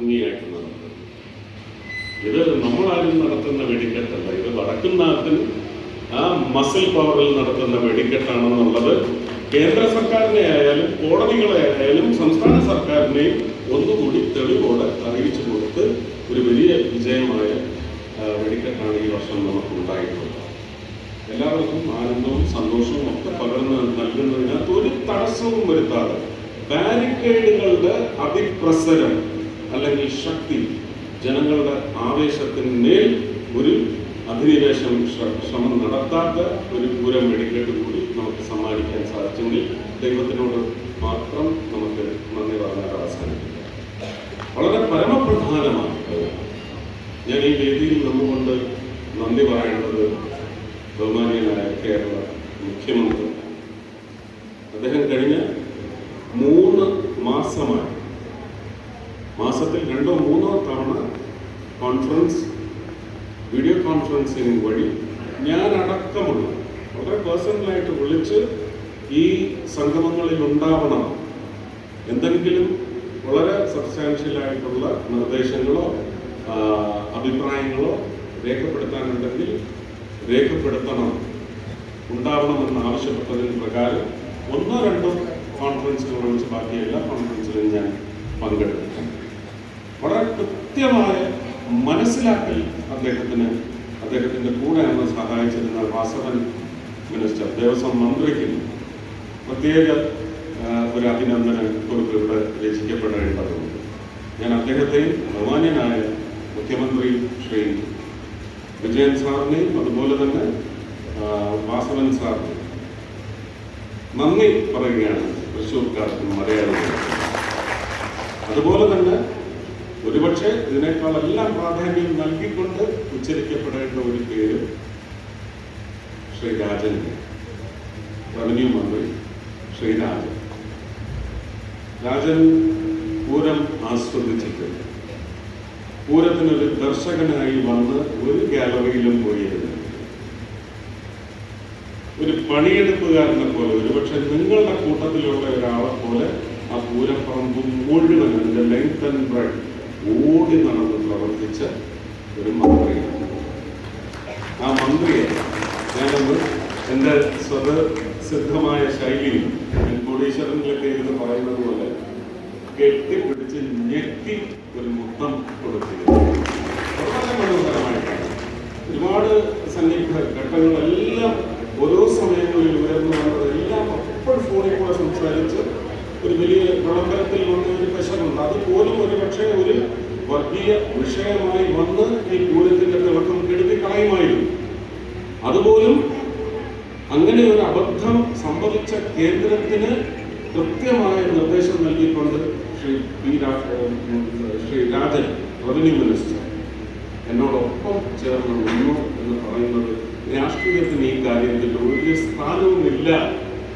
നടത്തുന്നത് ഇത് നമ്മളാരും നടത്തുന്ന വെടിക്കെട്ടല്ല. ഇത് വടക്കുന്നാഥൻ ആ മസിൽ പവറിൽ നടത്തുന്ന വെടിക്കെട്ടാണെന്നുള്ളത് കേന്ദ്ര സർക്കാരിനെ ആയാലും കോടതികളെ ആയാലും സംസ്ഥാന സർക്കാരിനെയും ഒന്നുകൂടി തെളിവോടെ അറിയിച്ചു കൊടുത്ത് ഒരു വലിയ വിജയമായ വെടിക്കെട്ടാണ് ഈ വർഷം നമുക്ക് ഉണ്ടായിട്ടുള്ളത് എല്ലാവർക്കും ആനന്ദവും സന്തോഷവും ഒക്കെ പകർന്ന് നൽകുന്നതിനകത്ത് ഒരു തടസ്സവും വരുത്താതെ ബാരിക്കേഡുകളുടെ അതിപ്രസരം അല്ലെങ്കിൽ ശക്തി ജനങ്ങളുടെ ആവേശത്തിന് മേൽ ഒരു അധിനിവേശം ശ്ര- ശ്രമം നടത്താത്ത ഒരു പൂരം വെടിക്കെട്ട് കൂടി നമുക്ക് സമ്മാനിക്കാൻ സാധിച്ചെങ്കിൽ ദൈവത്തിനോട് മാത്രം നമുക്ക് നന്ദി പറഞ്ഞാൽ അവസാനിപ്പിക്കാം. വളരെ പരമപ്രധാനമാണ് ഞാൻ ഈ വേദിയിൽ നിന്നുകൊണ്ട് നന്ദി പറയേണ്ടത് ബഹുമാനീയനായ കേരള മുഖ്യമന്ത്രി അദ്ദേഹം കഴിഞ്ഞ മൂന്ന് മാസമായി മാസത്തിൽ രണ്ടോ മൂന്നോ തവണ കോൺഫറൻസ് വീഡിയോ കോൺഫറൻസിങ് വഴി ഞാൻ അടക്കമുള്ള വളരെ പേഴ്സണലായിട്ട് വിളിച്ച് ഈ സംഗമങ്ങളിൽ ഉണ്ടാവണം. എന്തെങ്കിലും വളരെ സബ്സ്റ്റാൻഷ്യലായിട്ടുള്ള നിർദ്ദേശങ്ങളോ അഭിപ്രായങ്ങളോ രേഖപ്പെടുത്താനുണ്ടെങ്കിൽ രേഖപ്പെടുത്തണം. ഉണ്ടാവണമെന്ന് ആവശ്യപ്പെട്ടതിന് പ്രകാരം ഒന്നോ രണ്ടോ കോൺഫറൻസുകൾ ഒഴിച്ച് ബാക്കി എല്ലാ കോൺഫറൻസിലും ഞാൻ വളരെ കൃത്യമായ മനസ്സിലാക്കൽ അദ്ദേഹത്തിന് അദ്ദേഹത്തിന്റെ കൂടെ അന്ന് സഹായിച്ചിരുന്ന വാസവൻ മിനിസ്റ്റർ ദേവസ്വം മന്ത്രിക്ക് പ്രത്യേക ഒരു അഭിനന്ദന കുറിപ്പ് ഇവിടെ രചിക്കപ്പെടേണ്ടതുണ്ട്. ഞാൻ അദ്ദേഹത്തെയും ബഹുമാന്യനായ മുഖ്യമന്ത്രി ശ്രീ വിജയൻ സാറിനെയും അതുപോലെ തന്നെ വാസവൻ സാറിനെയും നന്ദി പറയുകയാണ് തൃശ്ശൂർക്കാർക്കും മലയാളികൾക്കും. അതുപോലെ തന്നെ ഒരുപക്ഷെ ഇതിനേക്കാളെല്ലാം പ്രാധാന്യം നൽകിക്കൊണ്ട് ഉച്ചരിക്കപ്പെടേണ്ട ഒരു പേര് ശ്രീ രാജൻ റവന്യൂ മന്ത്രി ശ്രീ രാജൻ രാജൻ പൂരം ആസ്വദിച്ചിട്ട് പൂരത്തിനൊരു ദർശകനായി വന്ന് ഒരു ഗാലറിയിലും പോയിരുന്നു. ഒരു പണിയെടുപ്പുകാരനെ പോലെ ഒരുപക്ഷെ നിങ്ങളുടെ കൂട്ടത്തിലുള്ള ഒരാളെ പോലെ ആ പൂരപ്പറമ്പ് മുഴുവൻ അതിന്റെ ലെങ്ത് ആൻഡ് ബ്രെഡ് ഓടി നടന്ന് പ്രവർത്തിച്ച ഒരു മന്ത്രിയാണ്. ആ മന്ത്രിയെ ഞാനൊന്ന് എന്റെ സ്വതസിദ്ധമായ ശൈലിയിൽ കോടീശ്വരനിലൊക്കെ ഇരുന്ന് പറയുന്നത് പോലെ കെട്ടിപ്പിടിച്ച് ഞെട്ടി ഒരു മുത്തം കൊടുത്തിരുന്നു. വളരെ മനോഹരമായിട്ടാണ്. ഒരുപാട് സന്നിഗ്ധ ഘട്ടങ്ങളെല്ലാം ഓരോ സമയങ്ങളിൽ ഉയർന്നു വന്നതെല്ലാം അപ്പോൾ ഫോണിൽ കൂടെ സംസാരിച്ച് ഒരു വലിയ വിളംബരത്തിൽ വന്ന ഒരു പ്രശ്നമുണ്ട്. അതുപോലും ഒരു പക്ഷേ ഒരു വർഗീയ വിഷയമായി വന്ന് ഈ പൂരത്തിന്റെ തിളക്കം കെടുത്തി കളയുമായിരുന്നു അതുപോലും അങ്ങനെ ഒരു അബദ്ധം സംഭവിച്ച കേന്ദ്രത്തിന് കൃത്യമായ നിർദ്ദേശം നൽകിക്കൊണ്ട് Shri P Shri Rajan revenue minister എന്നോടൊപ്പം ചേർന്ന് നിന്നു എന്ന് പറയുന്നത് രാഷ്ട്രീയത്തിന് ഈ കാര്യത്തിൽ ഒരു സ്ഥാനവുമില്ല.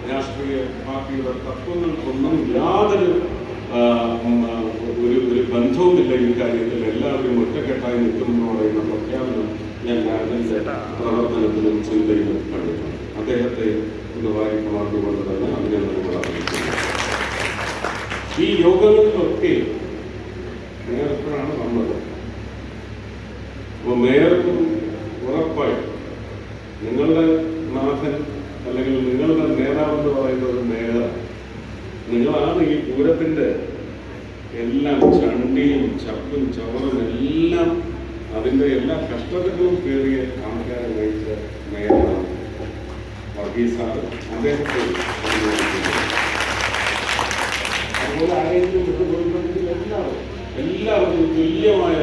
രാഷ്ട്രീയ പാർട്ടിയുടെ തത്വങ്ങൾക്കൊന്നും യാതൊരു ആ, ഒരു ഒരു ബന്ധവുമില്ല ഈ കാര്യത്തിൽ. എല്ലാവരും ഒറ്റക്കെട്ടായി നിൽക്കുന്നു എന്ന് പറയുന്ന പ്രഖ്യാപനം ഞാൻ ഗാന്ധിന്റെ പ്രവർത്തനത്തിലും ചിന്തയിലും കണ്ടിട്ടുണ്ട്. അദ്ദേഹത്തെ ഇത് വാരിപ്പുണർന്നുകൊണ്ട് തന്നെ അഭിനന്ദനങ്ങൾ അറിയിക്കുന്നു. ഈ യോഗങ്ങളിലൊക്കെ മേയർ എപ്പോഴാണ് വന്നത്? അപ്പോൾ മേയർക്കും ഉറപ്പായി നിങ്ങളുടെ നാഥൻ നേതാവെന്ന് ഒരു മേയറാണ് നിങ്ങളാണ് ഈ പൂരത്തിന്റെ എല്ലാം ചണ്ടിയും ചപ്പും ചവറും എല്ലാം അതിന്റെ എല്ലാ കഷ്ടതകളും കയറിയ ആൾക്കാരെ നയിച്ച മേയറാണ് എല്ലാവർക്കും തുല്യമായ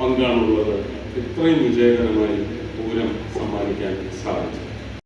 പങ്കാണുള്ളത്. ഇത്രയും വിജയകരമായി പൂരം സമ്മാനിക്കാൻ സാധിച്ചു.